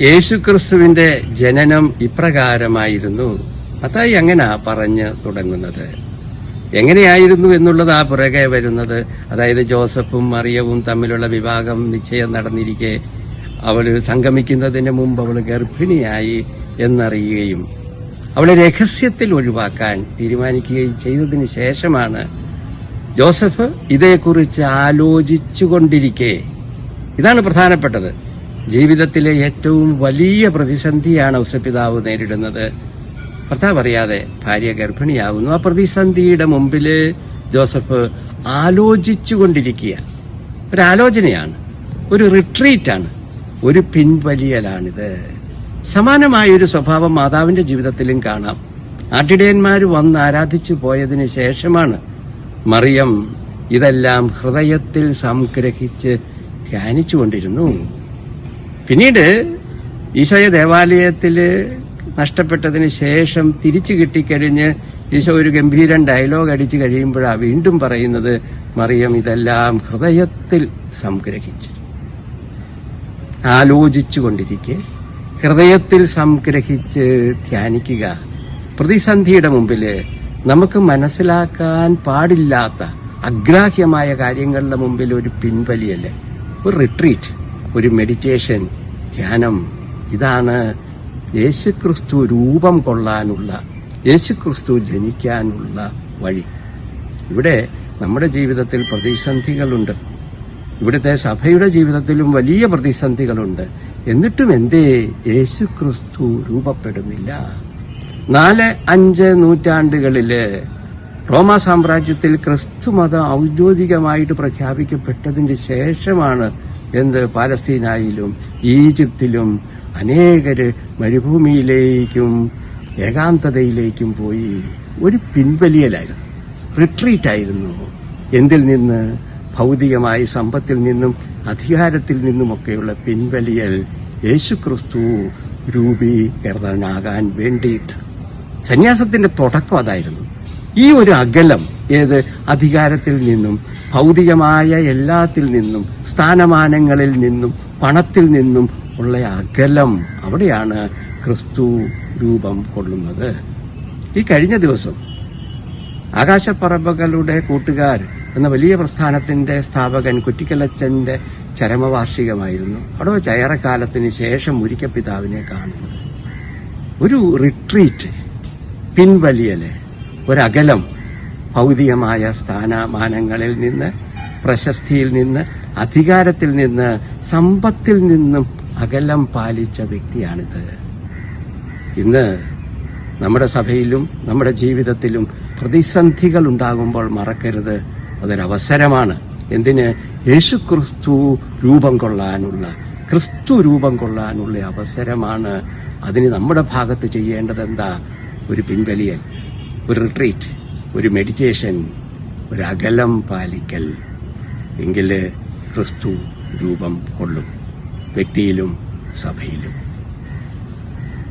യേശുക്രിസ്തുവിന്റെ ജനനം ഇപ്രകാരമായിരുന്നു. അതായി അങ്ങനെ പറഞ്ഞു തുടങ്ങുന്നത്. എങ്ങനെയായിരുന്നു എന്നുള്ളത് ആ പുറകെ വരുന്നത്. അതായത് ജോസഫും മറിയവും തമ്മിലുള്ള വിവാഹം നിശ്ചയം നടന്നിരിക്കെ അവൾ സംഗമിക്കുന്നതിന് മുമ്പ് അവൾ ഗർഭിണിയായി എന്നറിയുകയും അവളെ രഹസ്യത്തിൽ ഒഴിവാക്കാൻ തീരുമാനിക്കുകയും ചെയ്തതിന് ശേഷമാണ് ജോസഫ് ഇതേക്കുറിച്ച് ആലോചിച്ചുകൊണ്ടിരിക്കെ. ഇതാണ് പ്രധാനപ്പെട്ടത്. ജീവിതത്തിലെ ഏറ്റവും വലിയ പ്രതിസന്ധിയാണ് ഔസപിതാവ് നേരിടുന്നത്. ഭർത്താവ് അറിയാതെ ഭാര്യ ഗർഭിണിയാവുന്നു. ആ പ്രതിസന്ധിയുടെ മുമ്പിൽ ജോസഫ് ആലോചിച്ചുകൊണ്ടിരിക്കുക ഒരാലോചനയാണ്. ഒരു റിട്രീറ്റാണ് ഒരു പിൻവലിയലാണിത്. സമാനമായ ഒരു സ്വഭാവം മാതാവിന്റെ ജീവിതത്തിലും കാണാം. ആട്ടിടയന്മാർ വന്ന് ആരാധിച്ചു പോയതിന് ശേഷമാണ് മറിയം ഇതെല്ലാം ഹൃദയത്തിൽ സംഗ്രഹിച്ച് ധ്യാനിച്ചുകൊണ്ടിരുന്നു. പിന്നീട് ഈശോയെ ദേവാലയത്തിൽ നഷ്ടപ്പെട്ടതിന് ശേഷം തിരിച്ചു കിട്ടിക്കഴിഞ്ഞ് ഈശോ ഒരു ഗംഭീരൻ ഡയലോഗ് അടിച്ചു കഴിയുമ്പോഴാണ് വീണ്ടും പറയുന്നത് മറിയം ഇതെല്ലാം ഹൃദയത്തിൽ സംഗ്രഹിച്ചു ആലോചിച്ചു കൊണ്ടിരിക്കെ ഹൃദയത്തിൽ സംഗ്രഹിച്ച് ധ്യാനിക്കുക. പ്രതിസന്ധിയുടെ മുമ്പിൽ നമുക്ക് മനസ്സിലാക്കാൻ പാടില്ലാത്ത അഗ്രാഹ്യമായ കാര്യങ്ങളുടെ മുമ്പിൽ ഒരു പിൻവലിയല്ലേ? ഒരു റിട്രീറ്റ് ഒരു മെഡിറ്റേഷൻ ധ്യാനം. ഇതാണ് യേശുക്രിസ്തു രൂപം കൊള്ളാനുള്ള യേശുക്രിസ്തു ജനിക്കാനുള്ള വഴി. ഇവിടെ നമ്മുടെ ജീവിതത്തിൽ പ്രതിസന്ധികളുണ്ട്. ഇവിടുത്തെ സഭയുടെ ജീവിതത്തിലും വലിയ പ്രതിസന്ധികളുണ്ട്. എന്നിട്ടും എന്തേ യേശുക്രിസ്തു രൂപപ്പെടുന്നില്ല. നാല് അഞ്ച് നൂറ്റാണ്ടുകളിൽ റോമ സാമ്രാജ്യത്തിൽ ക്രിസ്തു മതം ഔദ്യോഗികമായിട്ട് പ്രഖ്യാപിക്കപ്പെട്ടതിന് ശേഷമാണ് എന്ത്? പാലസ്തീനായിലും ഈജിപ്തിലും അനേകര് മരുഭൂമിയിലേക്കും ഏകാന്തതയിലേക്കും പോയി ഒരു പിൻവലിയലായിരുന്നു. റിട്രീറ്റ് ആയിരുന്നു എന്തിൽ നിന്ന്? ഭൗതികമായി സമ്പത്തിൽ നിന്നും അധികാരത്തിൽ നിന്നുമൊക്കെയുള്ള പിൻവലിയൽ യേശുക്രിസ്തു രൂപീകരണനാകാൻ വേണ്ടിയിട്ട്. സന്യാസത്തിന്റെ തുടക്കം അതായിരുന്നു. ഈ ഒരു അകലം ഏത്? അധികാരത്തിൽ നിന്നും ഭൗതികമായ എല്ലാത്തിൽ നിന്നും സ്ഥാനമാനങ്ങളിൽ നിന്നും പണത്തിൽ നിന്നും ഉള്ള അകലം അവിടെയാണ് ക്രിസ്തു രൂപം കൊള്ളുന്നത്. ഈ കഴിഞ്ഞ ദിവസം ആകാശപ്പറമ്പകളുടെ കൂട്ടുകാർ എന്ന വലിയ പ്രസ്ഥാനത്തിന്റെ സ്ഥാപകൻ കുറ്റിക്കലച്ചന്റെ ചരമവാർഷികമായിരുന്നു. അവിടെ വെച്ച് ഏറെക്കാലത്തിന് ശേഷം ഒരിക്കപ്പിതാവിനെ കാണുന്നത്. ഒരു റിട്രീറ്റ് പിൻവലിയൽ. ഒരകലം ഭൗതികമായ സ്ഥാനമാനങ്ങളിൽ നിന്ന് പ്രശസ്തിയിൽ നിന്ന് അധികാരത്തിൽ നിന്ന് സമ്പത്തിൽ നിന്നും അകലം പാലിച്ച വ്യക്തിയാണിത്. ഇന്ന് നമ്മുടെ സഭയിലും നമ്മുടെ ജീവിതത്തിലും പ്രതിസന്ധികൾ ഉണ്ടാകുമ്പോൾ മറക്കരുത്. അതൊരവസരമാണ്. എന്തിന്? യേശു ക്രിസ്തു രൂപം കൊള്ളാനുള്ള ക്രിസ്തു രൂപം കൊള്ളാനുള്ള അവസരമാണ്. അതിന് നമ്മുടെ ഭാഗത്ത് ചെയ്യേണ്ടത് എന്താ ഒരു പിൻവലിയൽ. ഒരു റിട്രീറ്റ് ഒരു മെഡിറ്റേഷൻ ഒരു അകലം പാലിക്കൽ എങ്കിൽ ക്രിസ്തു രൂപം കൊള്ളും വ്യക്തിയിലും സഭയിലും.